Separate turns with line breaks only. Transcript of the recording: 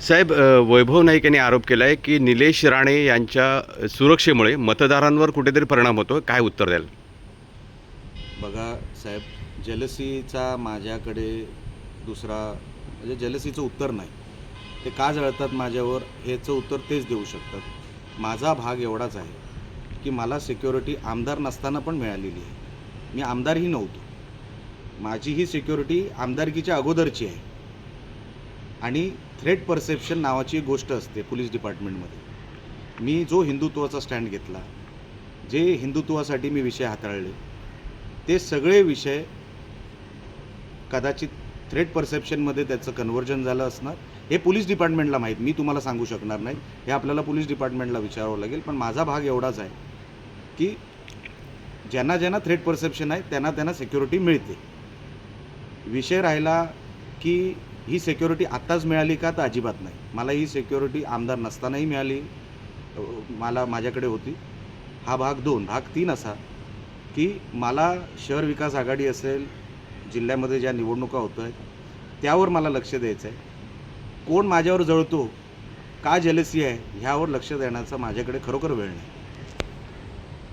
साहेब वैभव नाईक यांनी आरोप केला आहे की निलेश राणे यांच्या सुरक्षेमुळे मतदारांवर कुठेतरी परिणाम होतो काय उत्तर द्याल?
बघा साहेब जलसीचा माझ्याकडे दुसरा म्हणजे जलसीचं उत्तर नाही. ते का जळतात माझ्यावर? ह्याचं उत्तर तेच देऊ शकतात. माझा भाग एवढाच आहे की मला सिक्युरिटी आमदार नसताना पण मिळालेली आहे. मी आमदारही नव्हतो. माझी ही सिक्युरिटी आमदारकीच्या अगोदरची आहे. आणि थ्रेट परसेप्शन नावाची एक गोष्ट असते पोलीस डिपार्टमेंटमध्ये मी जो हिंदुत्वाचा स्टँड घेतला जे हिंदुत्वासाठी मी विषय हाताळले ते सगळे विषय कदाचित थ्रेट परसेप्शनमध्ये त्याचं कन्व्हर्जन झालं असणार. हे पोलीस डिपार्टमेंटला माहीत मी तुम्हाला सांगू शकणार नाही. हे आपल्याला पोलीस डिपार्टमेंटला विचारावं लागेल पण माझा भाग एवढाच आहे की ज्यांना ज्यांना थ्रेट परसेप्शन आहे त्यांना त्यांना सिक्युरिटी मिळते. विषय राहिला की ही सिक्युरिटी आत्ताच मिळाली का तर अजिबात नाही. मला ही सिक्युरिटी आमदार नसतानाही मिळाली. मला माझ्याकडे होती. हा भाग दोन भाग तीन असा की मला शहर विकास आघाडी असेल जिल्ह्यामध्ये ज्या निवडणुका होत आहेत त्यावर मला लक्ष द्यायचं आहे कोण माझ्यावर जळतो का जेलसी आहे ह्यावर लक्ष देण्याचा माझ्याकडे खरोखर वेळ नाही.